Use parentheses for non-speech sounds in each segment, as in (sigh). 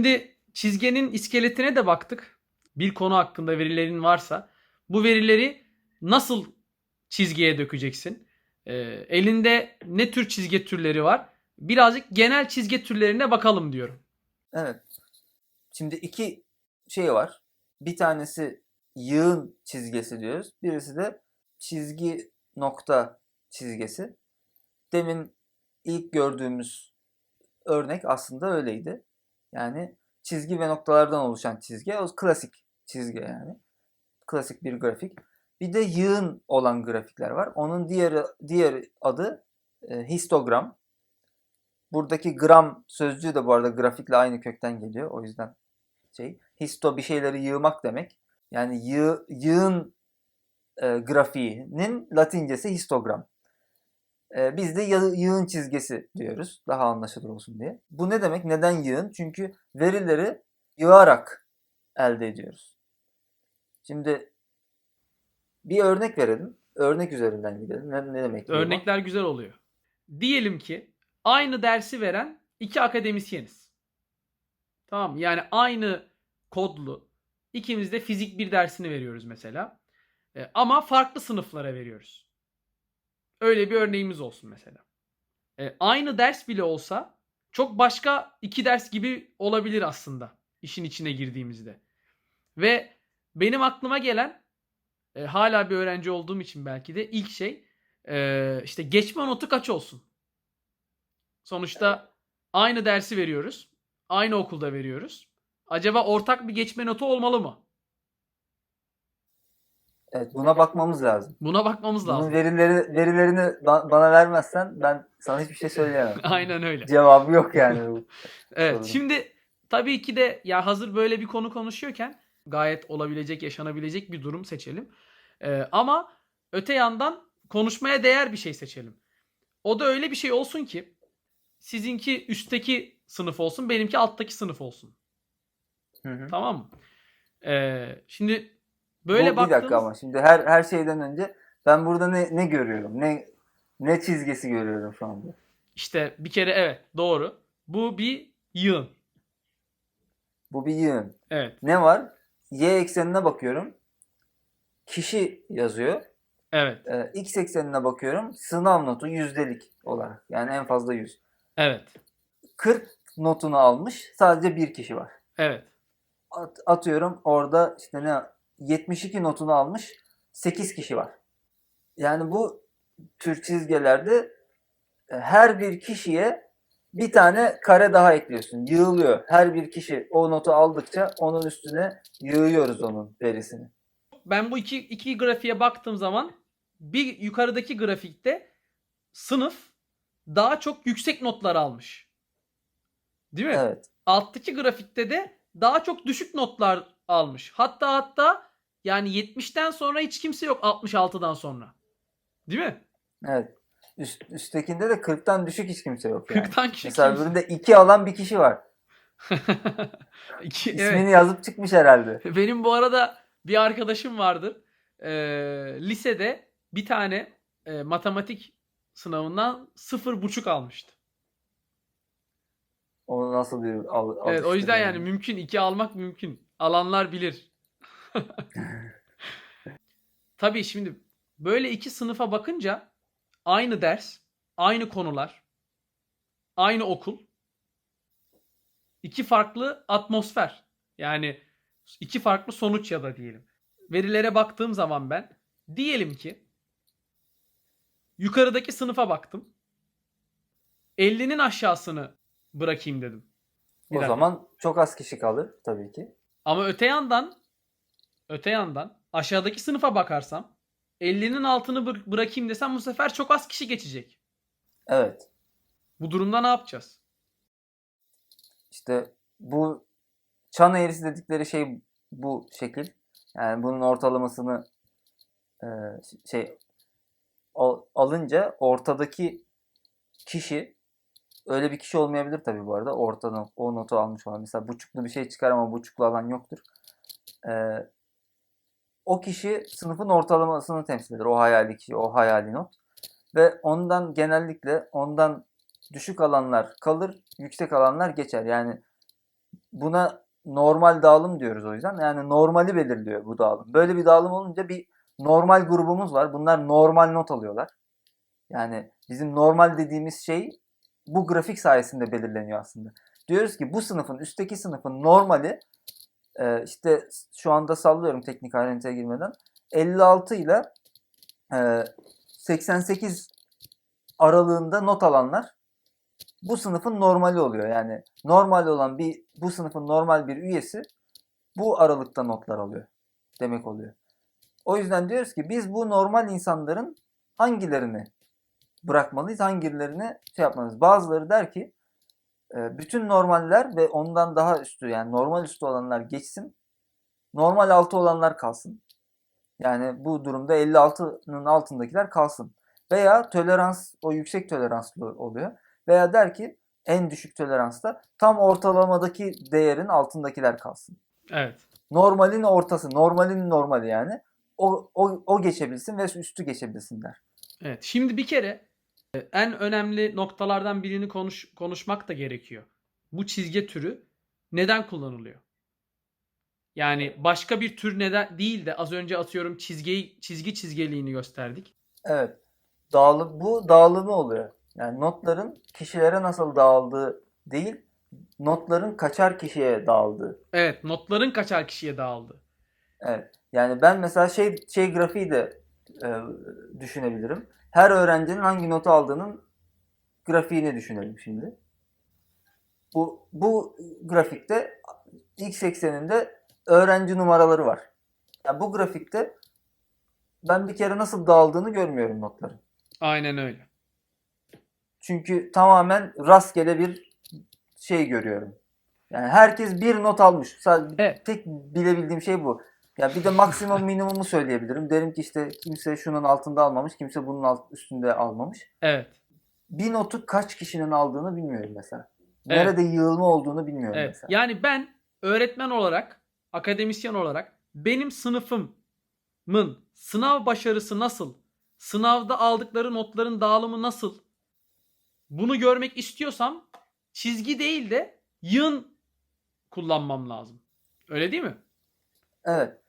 Şimdi çizgenin iskeletine de baktık. Bir konu hakkında verilerin varsa bu verileri nasıl çizgiye dökeceksin? Ee, elinde ne tür çizgi türleri var? Birazcık genel çizgi türlerine bakalım diyorum. Evet. Şimdi iki şey var. Bir tanesi yığın çizgisi diyoruz. Birisi de çizgi nokta çizgisi. Demin ilk gördüğümüz örnek aslında öyleydi. Yani çizgi ve noktalardan oluşan çizgi. O klasik çizgi yani. Klasik bir grafik. Bir de yığın olan grafikler var. Onun diğer diğer adı e, histogram. Buradaki gram sözcüğü de bu arada grafikle aynı kökten geliyor. O yüzden şey. Histo bir şeyleri yığmak demek. Yani yığ, yığın e, grafiğinin latincesi histogram. E, biz de yı- yığın çizgisi diyoruz. Daha anlaşılır olsun diye. Bu ne demek? Neden yığın? Çünkü verileri yığarak elde ediyoruz. Şimdi bir örnek verelim. Örnek üzerinden gidelim. Ne, ne demek? Örnekler güzel oluyor. Diyelim ki aynı dersi veren iki akademisyeniz. Tamam? Yani aynı kodlu ikimiz de fizik bir dersini veriyoruz mesela. E, ama farklı sınıflara veriyoruz. Öyle bir örneğimiz olsun mesela. E, aynı ders bile olsa çok başka iki ders gibi olabilir aslında işin içine girdiğimizde. Ve benim aklıma gelen e, hala bir öğrenci olduğum için belki de ilk şey e, işte geçme notu kaç olsun? Sonuçta aynı dersi veriyoruz. Aynı okulda veriyoruz. Acaba ortak bir geçme notu olmalı mı? Evet, buna bakmamız lazım. Buna bakmamız Bunun lazım. verileri verilerini ba- bana vermezsen ben sana hiçbir şey söyleyemem. (laughs) Aynen öyle. Cevabı yok yani. bu. (laughs) Evet. Şimdi tabii ki de ya hazır böyle bir konu konuşuyorken gayet olabilecek, yaşanabilecek bir durum seçelim. Ee, ama öte yandan konuşmaya değer bir şey seçelim. O da öyle bir şey olsun ki sizinki üstteki sınıf olsun, benimki alttaki sınıf olsun. Hı hı. Tamam mı? Ee, şimdi böyle Bu, bir dakika ama şimdi her her şeyden önce ben burada ne ne görüyorum? Ne ne çizgisi görüyorum şu anda? işte bir kere evet doğru. Bu bir yığın. Bu bir yığın. Evet. Ne var? Y eksenine bakıyorum. Kişi yazıyor. Evet. Ee, X eksenine bakıyorum. Sınav notu yüzdelik olarak. Yani en fazla 100. Evet. 40 notunu almış. Sadece bir kişi var. Evet. At- atıyorum orada işte ne 72 notunu almış 8 kişi var. Yani bu tür çizgilerde e, her bir kişiye bir tane kare daha ekliyorsun. Yığılıyor. Her bir kişi o notu aldıkça onun üstüne yığıyoruz onun verisini. ben bu iki, iki grafiğe baktığım zaman bir yukarıdaki grafikte sınıf daha çok yüksek notlar almış. Değil mi? Evet. Alttaki grafikte de daha çok düşük notlar almış. Hatta hatta yani 70'ten sonra hiç kimse yok 66'dan sonra. Değil mi? Evet. Üst, üsttekinde de 40'tan düşük hiç kimse yok yani. 40'tan küçük Mesela kimse. öbüründe 2 alan bir kişi var. (laughs) İki- İsmini evet. yazıp çıkmış herhalde. Benim bu arada bir arkadaşım vardır. Ee, lisede bir tane e, matematik sınavından sıfır buçuk almıştı. O nasıl bir al, Evet, o yüzden yani mümkün. iki almak mümkün. Alanlar bilir. Tabii şimdi böyle iki sınıfa bakınca aynı ders, aynı konular, aynı okul, iki farklı atmosfer. Yani iki farklı sonuç ya da diyelim. Verilere baktığım zaman ben diyelim ki yukarıdaki sınıfa baktım. 50'nin aşağısını bırakayım dedim. Bir O dakika. zaman çok az kişi kalır tabii ki. Ama öte yandan öte yandan aşağıdaki sınıfa bakarsam 50'nin altını bır- bırakayım desem bu sefer çok az kişi geçecek. Evet. Bu durumda ne yapacağız? İşte bu çan eğrisi dedikleri şey bu şekil. Yani bunun ortalamasını e, şey al- alınca ortadaki kişi öyle bir kişi olmayabilir tabii bu arada. Ortadan o notu almış olan. Mesela buçuklu bir şey çıkar ama buçuklu alan yoktur. E, o kişi sınıfın ortalamasını temsil eder. O hayali kişi, o hayali not. Ve ondan genellikle ondan düşük alanlar kalır, yüksek alanlar geçer. Yani buna normal dağılım diyoruz o yüzden. Yani normali belirliyor bu dağılım. Böyle bir dağılım olunca bir normal grubumuz var. Bunlar normal not alıyorlar. Yani bizim normal dediğimiz şey bu grafik sayesinde belirleniyor aslında. Diyoruz ki bu sınıfın üstteki sınıfın normali e, işte şu anda sallıyorum teknik ayrıntıya girmeden 56 ile e, 88 aralığında not alanlar bu sınıfın normali oluyor. Yani normal olan bir bu sınıfın normal bir üyesi bu aralıkta notlar alıyor demek oluyor. O yüzden diyoruz ki biz bu normal insanların hangilerini bırakmalıyız, hangilerini şey yapmalıyız. Bazıları der ki bütün normaller ve ondan daha üstü yani normal üstü olanlar geçsin. Normal altı olanlar kalsın. Yani bu durumda 56'nın altındakiler kalsın. Veya tolerans o yüksek toleranslı oluyor. Veya der ki en düşük toleransta tam ortalamadaki değerin altındakiler kalsın. Evet. Normalin ortası, normalin normali yani. O, o, o geçebilsin ve üstü geçebilsin der. Evet. Şimdi bir kere en önemli noktalardan birini konuş, konuşmak da gerekiyor. Bu çizgi türü neden kullanılıyor? Yani başka bir tür neden değil de az önce atıyorum çizgi çizgi çizgeliğini gösterdik. Evet. Dağılım, bu dağılımı oluyor. Yani notların kişilere nasıl dağıldığı değil, notların kaçar kişiye dağıldığı. Evet, notların kaçar kişiye dağıldı. Evet. Yani ben mesela şey şey grafiği de e, düşünebilirim. Her öğrencinin hangi notu aldığının grafiğini düşünelim şimdi. Bu bu grafikte x ekseninde öğrenci numaraları var. Yani bu grafikte ben bir kere nasıl dağıldığını görmüyorum notların. Aynen öyle. Çünkü tamamen rastgele bir şey görüyorum. Yani herkes bir not almış. Sadece Evet. tek bilebildiğim şey bu. Ya bir de maksimum minimumu söyleyebilirim. Derim ki işte kimse şunun altında almamış, kimse bunun alt, üstünde almamış. Evet. Bir notu kaç kişinin aldığını bilmiyorum mesela. Evet. Nerede yığılma olduğunu bilmiyorum Evet. mesela. Yani ben öğretmen olarak, akademisyen olarak benim sınıfımın sınav başarısı nasıl? Sınavda aldıkları notların dağılımı nasıl? Bunu görmek istiyorsam çizgi değil de yığın kullanmam lazım. Öyle değil mi? Evet.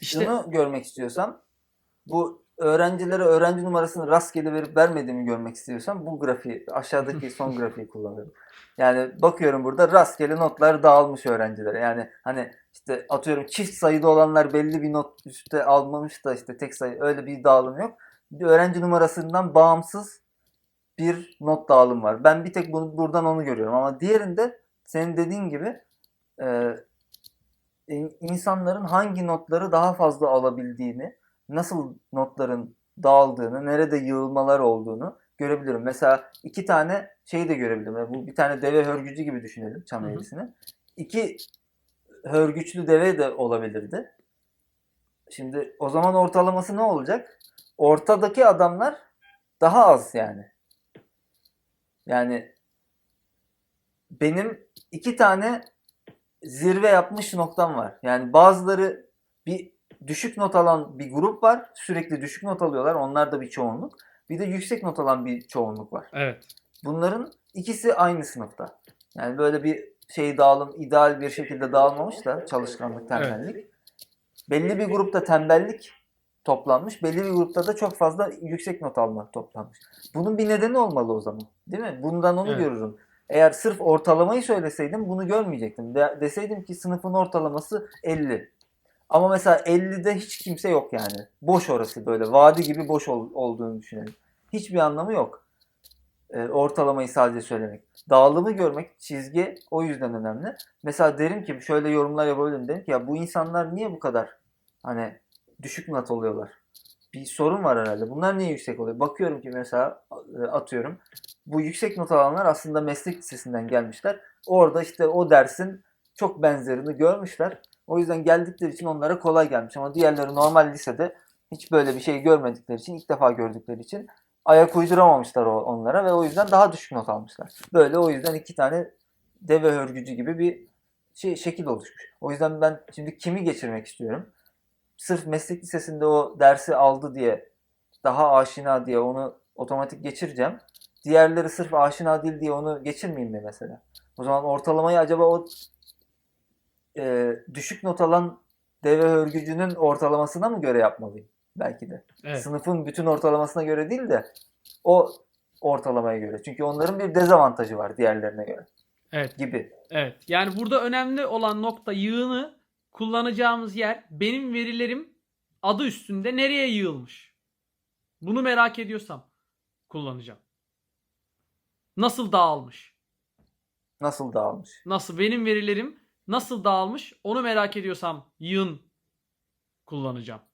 İşte Şunu görmek istiyorsam bu öğrencilere öğrenci numarasını rastgele verip vermediğimi görmek istiyorsam bu grafiği aşağıdaki (laughs) son grafiği kullanıyorum. Yani bakıyorum burada rastgele notlar dağılmış öğrencilere. Yani hani işte atıyorum çift sayıda olanlar belli bir not üstte almamış da işte tek sayı öyle bir dağılım yok. Bir öğrenci numarasından bağımsız bir not dağılım var. Ben bir tek bunu buradan onu görüyorum ama diğerinde senin dediğin gibi e, insanların hangi notları daha fazla alabildiğini, nasıl notların dağıldığını, nerede yığılmalar olduğunu görebilirim. Mesela iki tane şey de görebilirim. Yani Bu bir tane deve hörgücü gibi düşünelim çam eğrisini. İki hörgüçlü deve de olabilirdi. Şimdi o zaman ortalaması ne olacak? Ortadaki adamlar daha az yani. Yani benim iki tane zirve yapmış noktam var. Yani bazıları bir düşük not alan bir grup var. Sürekli düşük not alıyorlar. Onlar da bir çoğunluk. Bir de yüksek not alan bir çoğunluk var. evet. Bunların ikisi aynı sınıfta. Yani böyle bir şey dağılım ideal bir şekilde dağılmamış da çalışkanlık, tembellik. Belli bir grupta tembellik toplanmış. Belli bir grupta da çok fazla yüksek not almak toplanmış. Bunun bir nedeni olmalı o zaman. Değil mi? Bundan onu Evet. görürüm. Eğer sırf ortalamayı söyleseydim bunu görmeyecektim. De- deseydim ki sınıfın ortalaması 50. Ama mesela 50'de hiç kimse yok yani. Boş orası böyle. Vadi gibi boş ol- olduğunu düşünelim. Hiçbir anlamı yok. Ee, ortalamayı sadece söylemek. Dağılımı görmek, çizgi o yüzden önemli. Mesela derim ki şöyle yorumlar yapabilirim. Derim ki ya bu insanlar niye bu kadar hani düşük not oluyorlar? Bir sorun var herhalde. Bunlar niye yüksek oluyor? Bakıyorum ki mesela e, atıyorum. Bu yüksek not alanlar aslında meslek lisesinden gelmişler. Orada işte o dersin çok benzerini görmüşler. O yüzden geldikleri için onlara kolay gelmiş. Ama diğerleri normal lisede hiç böyle bir şey görmedikleri için, ilk defa gördükleri için ayak uyduramamışlar onlara ve o yüzden daha düşük not almışlar. Böyle o yüzden iki tane deve hörgücü gibi bir şey şekil oluşmuş. O yüzden ben şimdi kimi geçirmek istiyorum? Sırf meslek lisesinde o dersi aldı diye daha aşina diye onu otomatik geçireceğim. diğerleri sırf aşina değil diye onu geçirmeyeyim mi mesela? O zaman ortalamayı acaba o e, düşük not alan deve örgücünün ortalamasına mı göre yapmalıyım? Belki de. Evet. Sınıfın bütün ortalamasına göre değil de o ortalamaya göre. Çünkü onların bir dezavantajı var diğerlerine göre Evet. gibi. Evet. Yani burada önemli olan nokta yığını kullanacağımız yer benim verilerim adı üstünde nereye yığılmış? Bunu merak ediyorsam kullanacağım. Nasıl dağılmış? Nasıl dağılmış? Nasıl benim verilerim nasıl dağılmış? Onu merak ediyorsam yığın kullanacağım.